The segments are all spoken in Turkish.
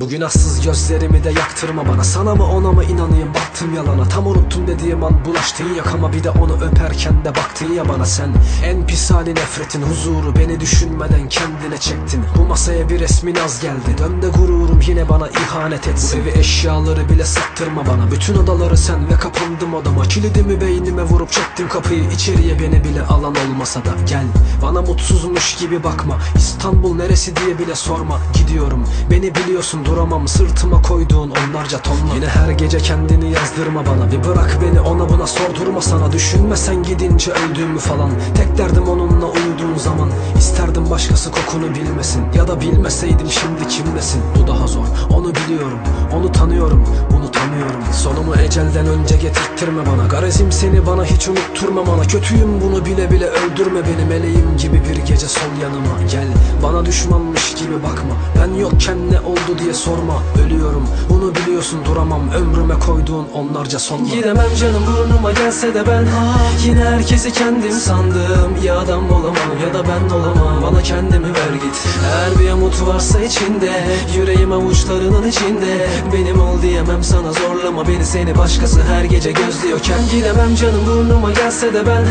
Bu günahsız gözlerimi de yaktırma bana. Sana mı ona mı inanayım? Baktım yalana. Tam unuttum dediğim an bulaştın yakama. Bir de onu öperken de baktın ya bana sen. En pis hali nefretin huzuru Beni düşünmeden kendine çektin. Bu masaya bir resmin az geldi. Dön de gururum yine bana ihanet etsin. Bu evi eşyaları bile sattırma bana. Bütün odaları sen ve kapandım odama. Kilidimi beynime vurup çektim kapıyı. İçeriye beni bile alan olmasa da. Gel bana mutsuzmuş gibi bakma. İstanbul neresi diye bile sorma. Gidiyorum. Beni biliyorsun duramam Sırtıma koyduğun onlarca tonla. Yine her gece kendini yazdırma bana. Bir bırak beni ona buna sordurma sana. Düşünme sen gidince öldüğümü falan. Tek derdim onunla uyuduğun zaman. İsterdim başkası kokunu bilmesin. Ya da bilmeseydim şimdi kimdesin Bu daha zor. Onu biliyorum Onu tanıyorum bunu tanıyorum. Sonumu ecelden önce getirttirme bana. Garezim seni bana hiç unutturma bana. Kötüyüm bunu bile bile öldürme beni. Meleğim gibi bir gece sol yanıma. Gel bana düşmanmış gibi bakma. Ben yokken ne oldu diye sorma Ölüyorum. Bunu biliyorsun duramam. Ömrüme koyduğun onlarca sonla. Gidemem canım burnuma gelse de ben. Yine herkesi kendim sandım. Ya adam olamam ya da ben olamam. Bana kendimi ver git. Eğer bir umut varsa içinde Yüreğim avuçlarının içinde. Benim ol diyemem sana zorlama beni. Seni başkası her gece gözlüyorken. Gidemem canım burnuma gelse de ben.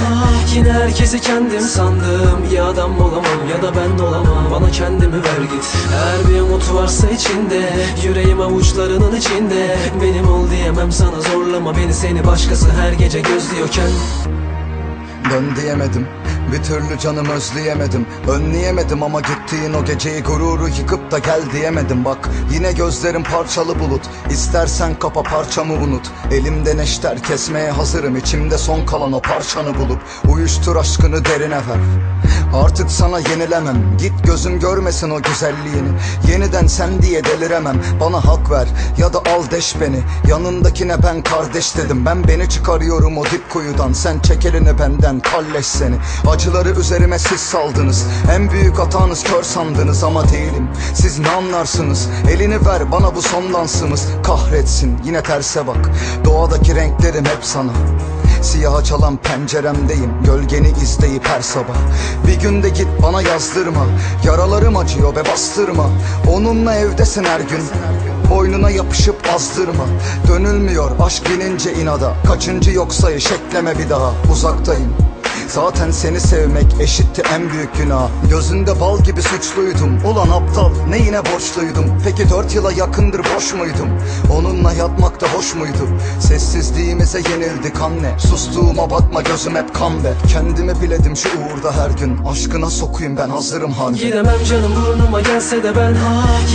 Yine herkesi kendim sandım. Ya adam olamam ya da ben olamam Bana kendimi ver git. Eğer bir umut varsa içinde Yüreğim avuçlarının içinde. Benim ol diyemem sana zorlama beni. Seni başkası her gece gözlüyorken. Dön diyemedim bir türlü canım özleyemedim Önleyemedim ama gittiğin o geceyi gururu yıkıp da gel diyemedim. Bak yine gözlerim parçalı bulut İstersen kapa parçamı unut. Elimde neşter kesmeye hazırım içimde son kalan o parçanı bulup. Uyuştur aşkını derine ver Artık sana yenilemem. Git gözüm görmesin o güzelliğini Yeniden sen diye deliremem. Bana hak ver ya da al deş beni Yanındakine ben kardeş dedim. Ben beni çıkarıyorum o dip kuyudan. Sen çek elini benden kalleş seni Acıları üzerime siz saldınız. En büyük hatanız kör sandınız ama değilim. Siz ne anlarsınız? Elini ver bana bu son dansımız Kahretsin yine terse bak. Doğadaki renklerim hep sana. Siyaha çalan penceremdeyim. Gölgeni izleyip her sabah. Bir günde git bana yazdırma. Yaralarım acıyor ve bastırma. Onunla evdesin her gün. Boynuna yapışıp azdırma. Dönülmüyor aşk binince inada. Kaçıncı yoksa eşekleme bir daha. Uzaktayım Zaten seni sevmek eşitti en büyük günah. Gözünde bal gibi suçluydum. Ulan aptal neyine borçluydum? Peki dört yıla yakındır boş muydum? Onunla yatmakta hoş muydu? Sessizliğimize yenildik anne. Sustuğuma bakma gözüm hep kan be. Kendimi biledim şu uğurda her gün. Aşkına sokuyum ben hazırım harbi. Gidemem canım burnuma gelse de ben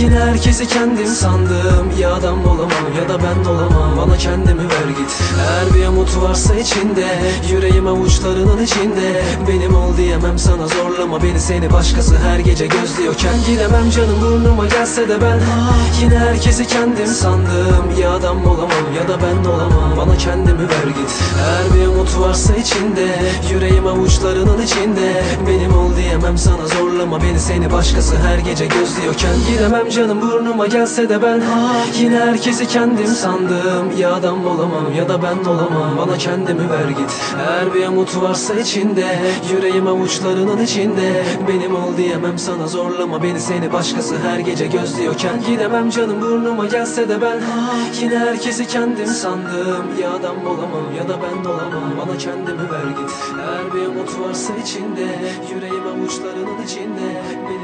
Yine herkesi kendim sandım. Ya adam olamam ya da ben olamam. Bana kendimi ver git. Eğer bir umut varsa içinde Yüreğim avuçlarının içinde Benim ol diyemem sana zorlama beni. Seni başkası her gece gözlüyorken Gidemem canım burnuma gelse de ben. Yine herkesi kendim sandım. Ya adam olamam ya da ben olamam. Bana kendimi ver git. Eğer bir umut varsa içinde. Yüreğim avuçlarının içinde. Benim ol diyemem sana zorlama beni. Seni başkası her gece gözlüyorken Gidemem canım burnuma gelse de ben. Yine herkesi kendim sandım. Ya adam olamam ya da ben olamam. Bana kendimi ver git. Eğer bir umut varsa içinde Yüreğim avuçlarının içinde. Benim ol diyemem sana zorlama beni Seni başkası her gece gözlüyorken. Gidemem canım burnuma gelse de ben. Yine herkesi kendim sandım. Ya adam olamam ya da ben olamam. Bana kendimi ver git. Eğer bir umut varsa içinde Yüreğim avuçlarının içinde. Benim